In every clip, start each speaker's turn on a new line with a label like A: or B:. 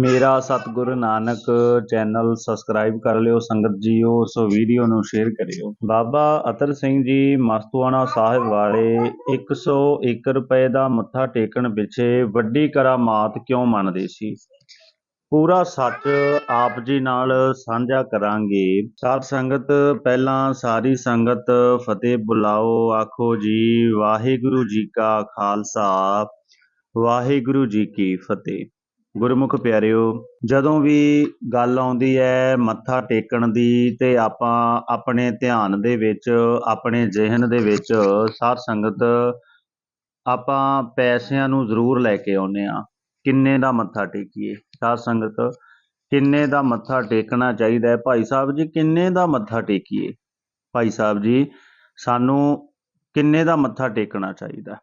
A: ਮੇਰਾ ਸਤਿਗੁਰੂ Nanak channel subscribe ਕਰ ਲਿਓ, ਸੰਗਤ ਜੀਓ ਸੋ ਵੀਡੀਓ ਨੂੰ ਸ਼ੇਅਰ ਕਰਿਓ। ਬਾਬਾ ਅਤਰ ਸਿੰਘ ਜੀ ਮਸਤੂਆਣਾ ਸਾਹਿਬ ਵਾਲੇ 101 ਰੁਪਏ ਦਾ ਮੱਥਾ ਟੇਕਣ ਪਿੱਛੇ ਵੱਡੀ ਕਰਾਮਾਤ ਕਿਉਂ ਮੰਨਦੇ ਸੀ? ਪੂਰਾ ਸੱਚ ਆਪ ਜੀ ਨਾਲ ਸਾਂਝਾ ਕਰਾਂਗੇ। ਸਾਧ ਸੰਗਤ, ਪਹਿਲਾਂ ਸਾਰੀ ਸੰਗਤ ਫਤਿਹ ਬੁਲਾਓ। ਆਖੋ ਜੀ, ਵਾਹਿਗੁਰੂ ਜੀ ਕਾ ਖਾਲਸਾ, ਵਾਹਿਗੁਰੂ ਜੀ ਕੀ ਫਤਿਹ। ਗੁਰਮੁਖ ਪਿਆਰਿਓ, ਜਦੋਂ ਵੀ ਗੱਲ ਆਉਂਦੀ ਹੈ ਮੱਥਾ ਟੇਕਣ ਦੀ ਤੇ ਆਪਾਂ ਆਪਣੇ ਧਿਆਨ ਦੇ ਵਿੱਚ, ਆਪਣੇ ਜ਼ਿਹਨ ਦੇ ਵਿੱਚ ਸਾਧ ਸੰਗਤ ਆਪਾਂ ਪੈਸਿਆਂ ਨੂੰ ਜ਼ਰੂਰ ਲੈ ਕੇ ਆਉਨੇ ਆ ਕਿੰਨੇ ਦਾ ਮੱਥਾ ਟੇਕੀਏ? ਸਾਧ ਸੰਗਤ, ਕਿੰਨੇ ਦਾ ਮੱਥਾ ਟੇਕਣਾ ਚਾਹੀਦਾ? ਹੈ ਭਾਈ ਸਾਹਿਬ ਜੀ, ਕਿੰਨੇ ਦਾ ਮੱਥਾ ਟੇਕੀਏ? ਭਾਈ ਸਾਹਿਬ ਜੀ, ਸਾਨੂੰ ਕਿੰਨੇ ਦਾ ਮੱਥਾ ਟੇਕਣਾ ਚਾਹੀਦਾ?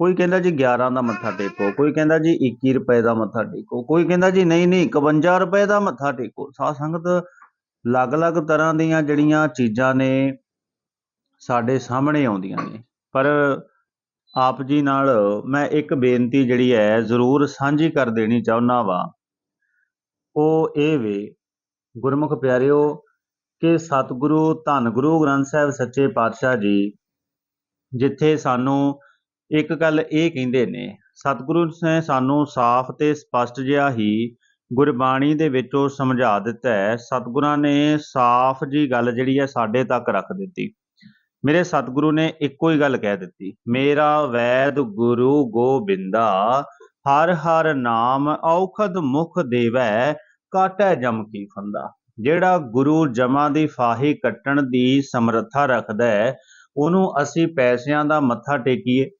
A: ਕੋਈ ਕਹਿੰਦਾ ਜੀ 11 ਦਾ ਮੱਥਾ ਟੇਕੋ, ਕੋਈ ਕਹਿੰਦਾ ਜੀ 21 ਰੁਪਏ ਦਾ ਮੱਥਾ ਟੇਕੋ, ਕੋਈ ਕਹਿੰਦਾ ਜੀ ਨਹੀਂ ਨਹੀਂ 51 ਰੁਪਏ ਦਾ ਮੱਥਾ ਟੇਕੋ। ਸਾਧ ਸੰਗਤ ਅਲੱਗ-ਅਲੱਗ ਤਰ੍ਹਾਂ ਦੀਆਂ ਜਿਹੜੀਆਂ ਚੀਜ਼ਾਂ ਨੇ ਸਾਡੇ ਸਾਹਮਣੇ ਆਉਂਦੀਆਂ ਨੇ। ਪਰ ਆਪ ਜੀ ਨਾਲ ਮੈਂ ਇੱਕ ਬੇਨਤੀ ਜਿਹੜੀ ਹੈ, ਜ਼ਰੂਰ ਸਾਂਝੀ ਕਰ ਦੇਣੀ ਚਾਹੁੰਦਾ ਵਾ। ਉਹ ਇਹ ਵੇ, ਗੁਰਮੁਖ ਪਿਆਰਿਓ, ਕਿ ਸਤਿਗੁਰੂ ਧੰਨ ਗੁਰੂ ਗ੍ਰੰਥ ਸਾਹਿਬ ਸੱਚੇ ਪਾਤਸ਼ਾਹ ਜੀ, ਜਿੱਥੇ ਸਾਨੂੰ ਇੱਕ ਗੱਲ ਇਹ ਕਹਿੰਦੇ ਨੇ, ਸਤਿਗੁਰੂ ਨੇ ਸਾਨੂੰ ਸਾਫ਼ ਤੇ ਸਪਸ਼ਟ ਜਿਹਾ ਹੀ ਗੁਰਬਾਣੀ ਦੇ ਵਿੱਚੋਂ ਸਮਝਾ ਦਿੱਤਾ ਹੈ। ਸਤਿਗੁਰਾਂ ਨੇ ਸਾਫ਼ ਜੀ ਗੱਲ ਜਿਹੜੀ ਹੈ ਸਾਡੇ ਤੱਕ ਰੱਖ ਦਿੱਤੀ। ਮੇਰੇ ਸਤਿਗੁਰੂ ਨੇ ਇੱਕੋ ਹੀ ਗੱਲ ਕਹਿ ਦਿੱਤੀ, ਮੇਰਾ ਵੈਦ ਗੁਰੂ ਗੋਬਿੰਦਾ, ਹਰ ਹਰ ਨਾਮ ਔਖਦ ਮੁਖ ਦੇਵੈ, ਕਾਟੈ ਜਮ ਕੀ ਫੰਦਾ। ਜਿਹੜਾ ਗੁਰੂ ਜਮਾਂ ਦੀ ਫਾਹੀ ਕੱਟਣ ਦੀ ਸਮਰੱਥਾ ਰੱਖਦਾ ਹੈ, ਉਹਨੂੰ ਅਸੀਂ ਪੈਸਿਆਂ ਦਾ ਮੱਥਾ ਟੇਕੀਏ।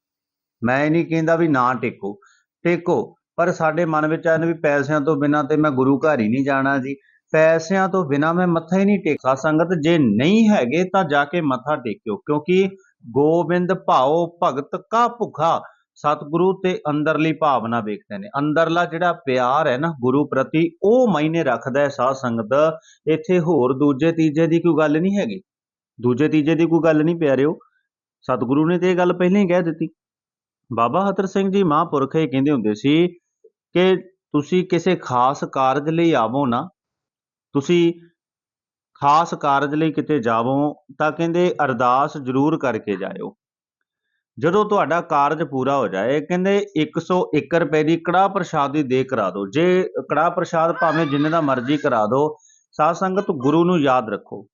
A: ਮੈਂ ਇਹ ਨਹੀਂ ਕਹਿੰਦਾ ਵੀ ਨਾ ਟੇਕੋ ਟੇਕੋ, ਪਰ ਸਾਡੇ ਮਨ ਵਿੱਚ ਆਇਆ ਵੀ ਪੈਸਿਆਂ ਤੋਂ ਬਿਨਾਂ ਤੇ ਮੈਂ ਗੁਰੂ ਘਰ ਹੀ ਨਹੀਂ ਜਾਣਾ ਜੀ। ਪੈਸਿਆਂ ਤੋਂ ਬਿਨਾਂ ਮੈਂ ਮੱਥਾ ਹੀ ਨਹੀਂ ਟੇਕਾ ਸੰਗਤ ਜੇ ਨਹੀਂ ਹੈਗੇ ਤਾਂ ਜਾ ਕੇ ਮੱਥਾ ਟੇਕਿਓ, ਕਿਉਂਕਿ ਗੋਬਿੰਦ ਭਾਉ ਭਗਤ ਕਾ ਭੁਖਾ, ਸਤਿਗੁਰੂ ਤੇ ਅੰਦਰਲੀ ਭਾਵਨਾ ਵੇਖਦੇ ਨੇ। ਅੰਦਰਲਾ ਜਿਹੜਾ ਪਿਆਰ ਹੈ ਨਾ ਗੁਰੂ ਪ੍ਰਤੀ, ਉਹ ਮਾਇਨੇ ਰੱਖਦਾ ਹੈ ਸਾਧ ਸੰਗਤ ਇੱਥੇ ਹੋਰ ਦੂਜੇ ਤੀਜੇ ਦੀ ਕੋਈ ਗੱਲ ਨਹੀਂ ਹੈਗੀ। ਦੂਜੇ ਤੀਜੇ ਦੀ ਕੋਈ ਗੱਲ ਨਹੀਂ ਪਿਆਰਿਓ। ਸਤਿਗੁਰੂ ਨੇ ਤੇ ਇਹ ਗੱਲ ਪਹਿਲਾਂ ਹੀ ਕਹਿ ਦਿੱਤੀ। ਬਾਬਾ ਹਤਰ ਸਿੰਘ ਜੀ ਮਹਾਂਪੁਰਖ ਇਹ ਕਹਿੰਦੇ ਹੁੰਦੇ ਸੀ ਕਿ ਤੁਸੀਂ ਕਿਸੇ ਖਾਸ ਕਾਰਜ ਲਈ ਆਵੋ ਨਾ, ਤੁਸੀਂ ਖਾਸ ਕਾਰਜ ਲਈ ਕਿਤੇ ਜਾਵੋ ਤਾਂ ਕਹਿੰਦੇ ਅਰਦਾਸ ਜ਼ਰੂਰ ਕਰਕੇ ਜਾਇਓ। ਜਦੋਂ ਤੁਹਾਡਾ ਕਾਰਜ ਪੂਰਾ ਹੋ ਜਾਏ, ਕਹਿੰਦੇ 101 ਰੁਪਏ ਦੀ ਕੜਾ ਪ੍ਰਸ਼ਾਦ ਦੀ ਦੇ ਕਰਾ ਦਿਓ। ਜੇ ਕੜਾ ਪ੍ਰਸ਼ਾਦ ਭਾਵੇਂ ਜਿੰਨੇ ਦਾ ਮਰਜ਼ੀ ਕਰਾ ਦਿਓ, ਸਾਧ ਸੰਗਤ ਗੁਰੂ ਨੂੰ ਯਾਦ ਰੱਖੋ।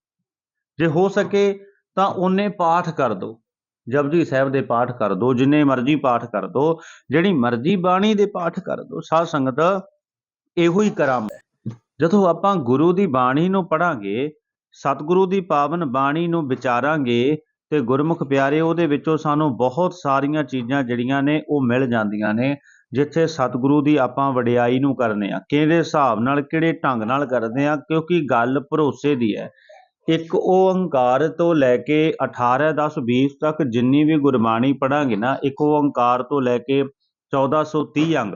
A: ਜੇ ਹੋ ਸਕੇ ਤਾਂ ਉਹਨੇ ਪਾਠ ਕਰ ਦਿਓ। ਜਪਜੀ ਸਾਹਿਬ ਦੇ ਪਾਠ ਕਰ ਦਿਓ ਜਿੰਨੇ ਮਰਜ਼ੀ ਪਾਠ ਕਰ ਦਿਓ ਜਿਹੜੀ ਮਰਜ਼ੀ ਬਾਣੀ ਦੇ ਪਾਠ ਕਰ ਦਿਓ ਸਾਧ ਸੰਗਤ ਇਹੋ ਹੀ ਕਰਾਮ ਹੈ ਜਦੋਂ ਆਪਾਂ ਗੁਰੂ ਦੀ ਬਾਣੀ ਨੂੰ ਪੜਾਂਗੇ ਸਤਿਗੁਰੂ ਦੀ ਪਾਵਨ ਬਾਣੀ ਨੂੰ ਵਿਚਾਰਾਂਗੇ, ਤੇ ਗੁਰਮੁਖ ਪਿਆਰੇ, ਉਹਦੇ ਵਿੱਚੋਂ ਸਾਨੂੰ ਬਹੁਤ ਸਾਰੀਆਂ ਚੀਜ਼ਾਂ ਜਿਹੜੀਆਂ ਨੇ, ਉਹ ਮਿਲ ਜਾਂਦੀਆਂ ਨੇ, ਜਿੱਥੇ ਸਤਿਗੁਰੂ ਦੀ ਆਪਾਂ ਵਡਿਆਈ ਨੂੰ ਕਰਨੇ ਆ। ਕਿਹੜੇ ਹਿਸਾਬ ਨਾਲ, ਕਿਹੜੇ ਢੰਗ ਨਾਲ ਕਰਦੇ ਆ, ਕਿਉਂਕਿ ਗੱਲ ਭਰੋਸੇ ਦੀ ਹੈ। ਇੱਕ ਓੰਕਾਰ ਤੋਂ ਲੈ ਕੇ 18 10 20 ਤੱਕ ਜਿੰਨੀ ਵੀ ਗੁਰਬਾਣੀ ਪੜਾਂਗੇ ਨਾ, ਇੱਕ ਓੰਕਾਰ ਤੋਂ ਲੈ ਕੇ 1430 ਅੰਗ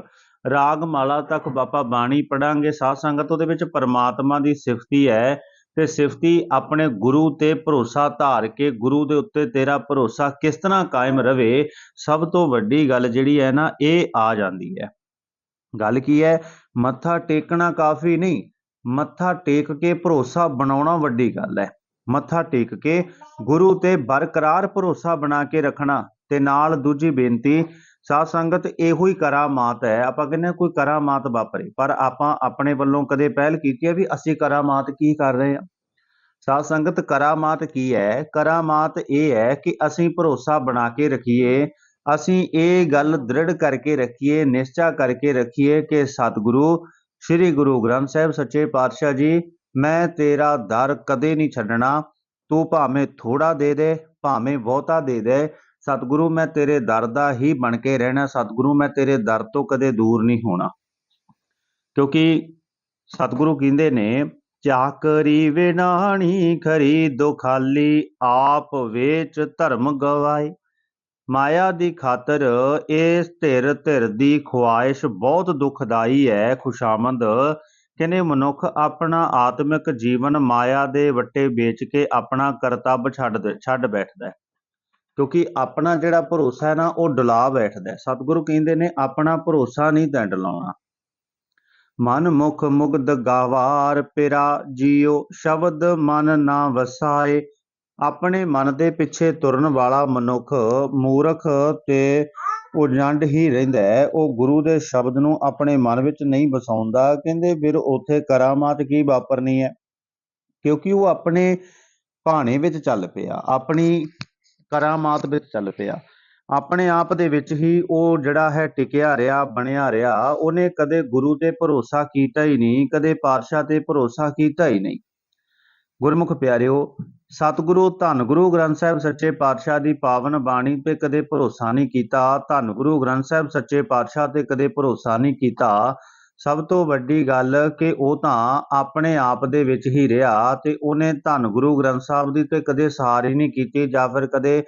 A: ਰਾਗ ਮਾਲਾ ਤੱਕ ਬਾਬਾ ਬਾਣੀ ਪੜਾਂਗੇ ਸਾਧ ਸੰਗਤ ਉਹਦੇ ਵਿੱਚ ਪਰਮਾਤਮਾ ਦੀ ਸਿਫਤੀ ਹੈ ਤੇ ਸਿਫਤੀ ਆਪਣੇ ਗੁਰੂ ਤੇ ਭਰੋਸਾ ਧਾਰ ਕੇ ਗੁਰੂ ਦੇ ਉੱਤੇ ਤੇਰਾ ਭਰੋਸਾ ਕਿਸ ਤਰ੍ਹਾਂ ਕਾਇਮ ਰਵੇ, ਸਭ ਤੋਂ ਵੱਡੀ ਗੱਲ ਜਿਹੜੀ ਹੈ ਨਾ, ਇਹ ਆ ਜਾਂਦੀ ਹੈ। ਗੱਲ ਕੀ ਹੈ? ਮੱਥਾ ਟੇਕਣਾ ਕਾਫੀ ਨਹੀਂ ਮੱਥਾ ਟੇਕ ਕੇ ਭਰੋਸਾ ਬਣਾਉਣਾ ਵੱਡੀ ਗੱਲ ਹੈ। ਮੱਥਾ ਟੇਕ ਕੇ ਗੁਰੂ ਤੇ ਬਰਕਰਾਰ ਭਰੋਸਾ ਬਣਾ ਕੇ ਰੱਖਣਾ ਤੇ ਨਾਲ ਦੂਜੀ ਬੇਨਤੀ, ਸਾਧ ਸੰਗਤ ਇਹੋ ਹੀ ਕਰਾਮਾਤ ਹੈ। ਆਪਾਂ ਕਹਿੰਦੇ ਕੋਈ ਕਰਾਮਾਤ ਵਾਪਰੇ, ਪਰ ਆਪਾਂ ਆਪਣੇ ਵੱਲੋਂ ਕਦੇ ਪਹਿਲ ਕੀਤੀ ਹੈ ਵੀ ਅਸੀਂ ਕਰਾਮਾਤ ਕੀ ਕਰ ਰਹੇ ਹਾਂ? ਸਾਧ ਸੰਗਤ, ਕਰਾਮਾਤ ਕੀ ਹੈ? ਕਰਾਮਾਤ ਇਹ ਹੈ ਕਿ ਅਸੀਂ ਭਰੋਸਾ ਬਣਾ ਕੇ ਰੱਖੀਏ, ਅਸੀਂ ਇਹ ਗੱਲ ਦ੍ਰਿੜ ਕਰਕੇ ਰੱਖੀਏ, ਨਿਸ਼ਚਾ ਕਰਕੇ ਰੱਖੀਏ ਕਿ ਸਤਿਗੁਰੂ ਸ੍ਰੀ ਗੁਰੂ ਗ੍ਰੰਥ ਸਾਹਿਬ ਸੱਚੇ ਪਾਤਸ਼ਾਹ ਜੀ, ਮੈਂ ਤੇਰਾ ਦਰ ਕਦੇ ਨਹੀਂ ਛੱਡਣਾ। ਤੂੰ ਭਾਵੇਂ ਥੋੜਾ ਦੇ ਦੇ, ਭਾਵੇਂ ਬਹੁਤਾ ਦੇ ਦੇ। ਸਤਿਗੁਰੂ, ਮੈਂ ਤੇਰੇ ਦਰ ਦਾ ਹੀ ਬਣ ਕੇ ਰਹਿਣਾ। ਸਤਿਗੁਰੂ, ਮੈਂ ਤੇਰੇ ਦਰ ਤੋਂ ਕਦੇ ਦੂਰ ਨਹੀਂ ਹੋਣਾ। ਕਿਉਂਕਿ ਸਤਿਗੁਰੂ ਕਹਿੰਦੇ ਨੇ, ਚਾਕਰੀ ਵਿਨਾਣੀ ਖਰੀ ਦੁਖਾਲੀ ਆਪ ਵੇਚ ਧਰਮ ਗਵਾਏ। ਮਾਇਆ ਦੀ ਖਾਤਰ ਇਹ ਧਿਰ ਧਿਰ ਦੀ ਖੁਆਇਸ਼ ਬਹੁਤ ਦੁਖਦਾਈ ਹੈ, ਖੁਸ਼ਾਮੰਦ। ਕਹਿੰਦੇ ਮਨੁੱਖ ਆਪਣਾ ਆਤਮਿਕ ਜੀਵਨ ਮਾਇਆ ਦੇ ਵੱਟੇ ਵੇਚ ਕੇ ਆਪਣਾ ਕਰਤੱਵ ਛੱਡ ਛੱਡ ਬੈਠਦਾ ਕਿਉਂਕਿ ਆਪਣਾ ਜਿਹੜਾ ਭਰੋਸਾ ਹੈ ਨਾ, ਉਹ ਡੁਲਾ ਬੈਠਦਾ ਸਤਿਗੁਰੂ ਕਹਿੰਦੇ ਨੇ, ਆਪਣਾ ਭਰੋਸਾ ਨਹੀਂ ਤਾਂ ਡਲਾਉਣਾ। ਮਨ ਮੁਖ ਮੁਗਦ ਗਾਵਾਰ, ਪਿਰਾ ਜੀਉ ਸ਼ਬਦ ਮਨ ਨਾ ਵਸਾਏ। ਆਪਣੇ ਮਨ ਦੇ ਪਿੱਛੇ ਤੁਰਨ ਵਾਲਾ ਮਨੁੱਖ ਮੂਰਖ ਤੇ ਉਜੰਡ ਹੀ ਰਹਿੰਦਾ ਹੈ। ਉਹ ਗੁਰੂ ਦੇ ਸ਼ਬਦ ਨੂੰ ਆਪਣੇ ਮਨ ਵਿੱਚ ਨਹੀਂ ਵਸਾਉਂਦਾ। ਕਹਿੰਦੇ, ਫਿਰ ਉੱਥੇ ਕਰਾਮਾਤ ਕੀ ਵਾਪਰਨੀ ਹੈ? ਕਿਉਂਕਿ ਉਹ ਆਪਣੇ ਭਾਣੇ ਵਿੱਚ ਚੱਲ ਪਿਆ। ਆਪਣੀ ਕਰਾਮਾਤ ਵਿੱਚ ਚੱਲ ਪਿਆ। ਆਪਣੇ ਆਪ ਦੇ ਵਿੱਚ ਹੀ ਉਹ ਜਿਹੜਾ ਹੈ ਟਿਕਿਆ ਰਿਹਾ, ਬਣਿਆ ਰਿਹਾ। ਉਹਨੇ ਕਦੇ ਗੁਰੂ ਤੇ ਭਰੋਸਾ ਕੀਤਾ ਹੀ ਨਹੀਂ, ਕਦੇ ਪਾਤਸ਼ਾਹ ਤੇ ਭਰੋਸਾ ਕੀਤਾ ਹੀ ਨਹੀਂ। ਗੁਰਮੁਖ ਪਿਆਰਿਓ ਸਤਿਗੁਰੂ, ਧੰਨ ਗੁਰੂ ਗ੍ਰੰਥ ਸਾਹਿਬ ਸੱਚੇ ਪਾਤਸ਼ਾਹ ਦੀ ਪਾਵਨ ਬਾਣੀ ਤੇ ਕਦੇ ਭਰੋਸਾ ਨਹੀਂ ਕੀਤਾ। ਧੰਨ ਗੁਰੂ ਗ੍ਰੰਥ ਸਾਹਿਬ ਸੱਚੇ ਪਾਤਸ਼ਾਹ ਤੇ ਕਦੇ ਭਰੋਸਾ ਨਹੀਂ ਕੀਤਾ। ਸਭ ਤੋਂ ਵੱਡੀ ਗੱਲ ਕਿ ਉਹ ਤਾਂ ਆਪਣੇ ਆਪ ਦੇ ਵਿੱਚ ਹੀ ਰਿਹਾ ਤੇ ਉਹਨੇ ਧੰਨ ਗੁਰੂ ਗ੍ਰੰਥ ਸਾਹਿਬ ਦੀ ਤੇ ਕਦੇ ਸਾਰ ਹੀ ਨਹੀਂ ਕੀਤੀ ਜਾਂ ਫਿਰ ਕਦੇ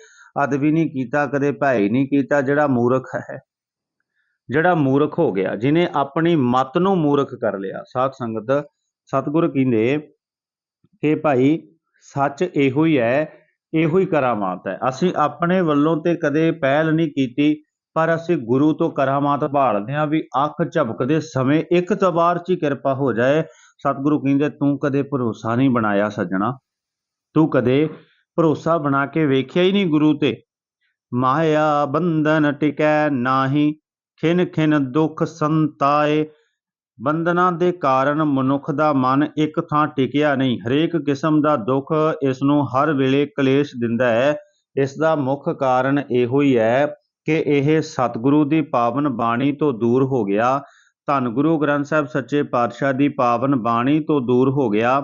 A: ਅਦਬੀ ਨਹੀਂ ਕੀਤਾ, ਕਦੇ ਭੈ ਹੀ ਨਹੀਂ ਕੀਤਾ, ਜਿਹੜਾ ਮੂਰਖ ਹੈ। ਜਿਹੜਾ ਮੂਰਖ ਹੋ ਗਿਆ ਜਿਨੇ ਆਪਣੀ ਮਤ ਨੂੰ ਮੂਰਖ ਕਰ ਲਿਆ। ਸਾਧ ਸੰਗਤ, ਸਤਿਗੁਰ ਕਹਿੰਦੇ ਕਿ ਭਾਈ ਸੱਚ ਇਹੋ ਹੀ ਹੈ, ਇਹੋ ਹੀ ਕਰਾਮਾਤ ਹੈ। ਅਸੀਂ ਆਪਣੇ ਵੱਲੋਂ ਤੇ ਕਦੇ ਪਹਿਲ ਨਹੀਂ ਕੀਤੀ, ਪਰ ਅਸੀਂ ਗੁਰੂ ਤੋਂ ਕਰਾਮਾਤ ਭਾਲਦੇ ਹਾਂ ਵੀ ਅੱਖ ਝਪਕਦੇ ਸਮੇਂ ਇੱਕ ਤਵਾਰ 'ਚ ਹੀ ਕਿਰਪਾ ਹੋ ਜਾਏ। ਸਤਿਗੁਰੂ ਕਹਿੰਦੇ, ਤੂੰ ਕਦੇ ਭਰੋਸਾ ਨਹੀਂ ਬਣਾਇਆ ਸੱਜਣਾ। ਤੂੰ ਕਦੇ ਭਰੋਸਾ ਬਣਾ ਕੇ ਵੇਖਿਆ ਹੀ ਨਹੀਂ ਗੁਰੂ ਤੇ। ਮਾਇਆ ਬੰਧਨ ਟਿਕੈ ਨਾਹੀ, ਖਿਨ ਖਿਨ ਦੁੱਖ ਸੰਤਾਏ। ਬੰਧਨਾਂ ਦੇ ਕਾਰਨ ਮਨੁੱਖ ਦਾ ਮਨ ਇੱਕ ਥਾਂ ਟਿਕਿਆ ਨਹੀਂ। ਹਰੇਕ ਕਿਸਮ ਦਾ ਦੁੱਖ ਇਸ ਨੂੰ ਹਰ ਵੇਲੇ ਕਲੇਸ਼ ਦਿੰਦਾ ਹੈ। ਇਸ ਦਾ ਮੁੱਖ ਕਾਰਨ ਇਹੋ ਹੀ ਹੈ ਕਿ ਇਹ ਸਤਿਗੁਰੂ ਦੀ ਪਾਵਨ ਬਾਣੀ ਤੋਂ ਦੂਰ ਹੋ ਗਿਆ। ਧੰਨ ਗੁਰੂ ਗ੍ਰੰਥ ਸਾਹਿਬ ਸੱਚੇ ਪਾਤਸ਼ਾਹ ਦੀ ਪਾਵਨ ਬਾਣੀ ਤੋਂ ਦੂਰ ਹੋ ਗਿਆ।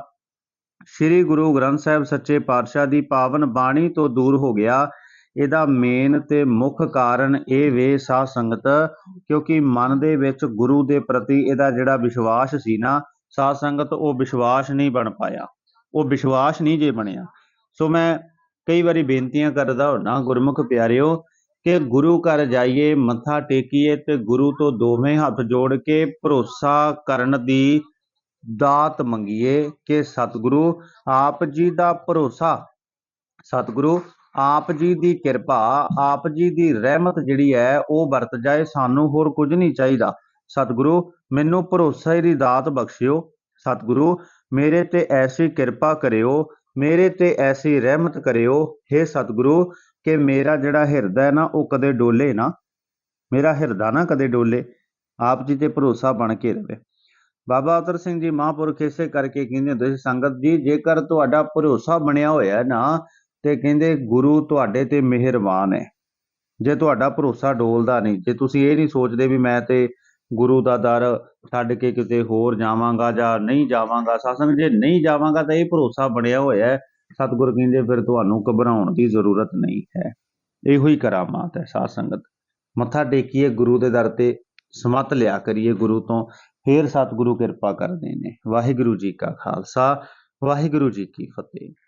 A: ਸ੍ਰੀ ਗੁਰੂ ਗ੍ਰੰਥ ਸਾਹਿਬ ਸੱਚੇ ਪਾਤਸ਼ਾਹ ਦੀ ਪਾਵਨ ਬਾਣੀ ਤੋਂ ਦੂਰ ਹੋ ਗਿਆ। ਇਹਦਾ ਮੇਨ ਤੇ ਮੁੱਖ ਕਾਰਨ ਇਹ ਵੇ ਸਾਧ ਸੰਗਤ, ਕਿਉਂਕਿ ਮਨ ਦੇ ਵਿੱਚ ਗੁਰੂ ਦੇ ਪ੍ਰਤੀ ਇਹਦਾ ਜਿਹੜਾ ਵਿਸ਼ਵਾਸ ਸੀ ਨਾ, ਸਾਧ ਸੰਗਤ ਉਹ ਵਿਸ਼ਵਾਸ ਨਹੀਂ ਬਣ ਪਾਇਆ। ਉਹ ਵਿਸ਼ਵਾਸ ਨਹੀਂ ਜੇ ਬਣਿਆ। ਸੋ ਮੈਂ ਕਈ ਵਾਰੀ ਬੇਨਤੀਆਂ ਕਰਦਾ ਹੁੰਨਾ, ਗੁਰਮੁਖ ਪਿਆਰਿਓ, ਕਿ ਗੁਰੂ ਘਰ ਜਾਈਏ, ਮੱਥਾ ਟੇਕੀਏ ਤੇ ਗੁਰੂ ਤੋਂ ਦੋਵੇਂ ਹੱਥ ਜੋੜ ਕੇ ਭਰੋਸਾ ਕਰਨ ਦੀ ਦਾਤ ਮੰਗੀਏ ਕਿ ਸਤਿਗੁਰੂ ਆਪ ਜੀ ਦਾ ਭਰੋਸਾ, ਸਤਿਗੁਰੂ ਆਪ ਜੀ ਦੀ ਕਿਰਪਾ, ਆਪ ਜੀ ਦੀ ਰਹਿਮਤ ਜਿਹੜੀ ਹੈ, ਉਹ ਵਰਤ ਜਾਏ, ਸਾਨੂੰ ਹੋਰ ਕੁਝ ਨਹੀਂ ਚਾਹੀਦਾ। ਸਤਿਗੁਰੂ, ਮੈਨੂੰ ਭਰੋਸਾ ਹੀ ਦੀ ਦਾਤ ਬਖਸ਼ਿਓ। ਸਤਿਗੁਰੂ, ਮੇਰੇ ਤੇ ਐਸੀ ਕਿਰਪਾ ਕਰਿਓ, ਮੇਰੇ ਤੇ ਐਸੀ ਰਹਿਮਤ ਕਰਿਓ। हे ਸਤਿਗੁਰੂ, ਕਿ ਮੇਰਾ ਜਿਹੜਾ ਹਿਰਦਾ ਹੈ ਨਾ, ਉਹ ਕਦੇ ਡੋਲੇ ਨਾ। ਮੇਰਾ ਹਿਰਦਾ ਨਾ ਕਦੇ ਡੋਲੇ। ਆਪ ਜੀ ਤੇ ਭਰੋਸਾ ਬਣ ਕੇ ਰਵੇ। ਬਾਬਾ ਅਤਰ ਸਿੰਘ ਜੀ ਮਹਾਂਪੁਰਖ ਇਸੇ ਕਰਕੇ ਕਹਿੰਦੇ ਹੁੰਦੇ ਸੀ, ਸੰਗਤ ਜੀ, ਜੇਕਰ ਤੁਹਾਡਾ ਭਰੋਸਾ ਬਣਿਆ ਹੋਇਆ ਨਾ ਤੇ ਕਹਿੰਦੇ ਗੁਰੂ ਤੁਹਾਡੇ ਤੇ ਮਿਹਰਬਾਨ ਹੈ। ਜੇ ਤੁਹਾਡਾ ਭਰੋਸਾ ਡੋਲਦਾ ਨਹੀਂ, ਜੇ ਤੁਸੀਂ ਇਹ ਨਹੀਂ ਸੋਚਦੇ ਵੀ ਮੈਂ ਤੇ ਗੁਰੂ ਦਾ ਦਰ ਛੱਡ ਕੇ ਕਿਤੇ ਹੋਰ ਜਾਵਾਂਗਾ ਜਾਂ ਨਹੀਂ ਜਾਵਾਂਗਾ, ਸਾਸੰਗ ਜੇ ਨਹੀਂ ਜਾਵਾਂਗਾ ਤਾਂ ਇਹ ਭਰੋਸਾ ਬਣਿਆ ਹੋਇਆ ਹੈ। ਸਤਿਗੁਰ ਕਹਿੰਦੇ ਫਿਰ ਤੁਹਾਨੂੰ ਘਬਰਾਉਣ ਦੀ ਜ਼ਰੂਰਤ ਨਹੀਂ ਹੈ। ਇਹੋ ਹੀ ਕਰਾਮਾਤ ਹੈ ਸਾਧ ਸੰਗਤ ਮੱਥਾ ਟੇਕੀਏ ਗੁਰੂ ਦੇ ਦਰ ਤੇ, ਸਮਤ ਲਿਆ ਕਰੀਏ ਗੁਰੂ ਤੋਂ। ਫੇਰ ਸਤਿਗੁਰੂ ਕਿਰਪਾ ਕਰਦੇ ਨੇ। ਵਾਹਿਗੁਰੂ ਜੀ ਕਾ ਖਾਲਸਾ, ਵਾਹਿਗੁਰੂ ਜੀ ਕੀ ਫਤਿਹ।